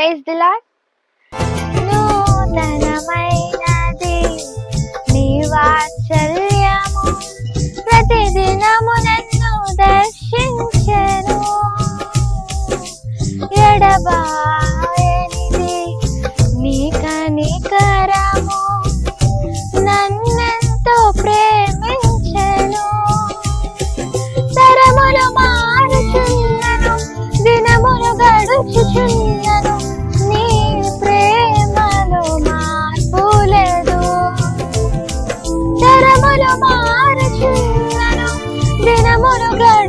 Praise the lord నూతనమైనది నీ వాత్సల్యము. ప్రతిదినము నన్ను దర్శించను. ఎడబాయనిది నీ కనికరా. Te enamoro cada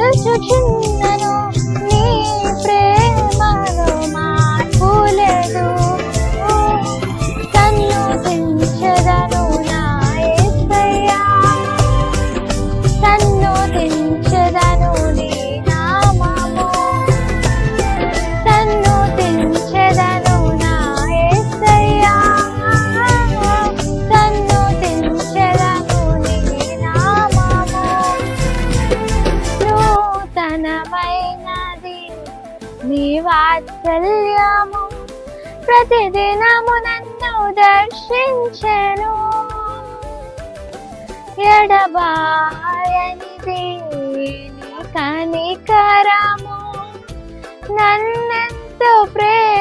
ఘనమైనది. నీ వాత్సల్యము ప్రతిదినము నన్ను దర్శించను. ఎడబాయనిది కనికరము నన్నెంతో ప్రేమ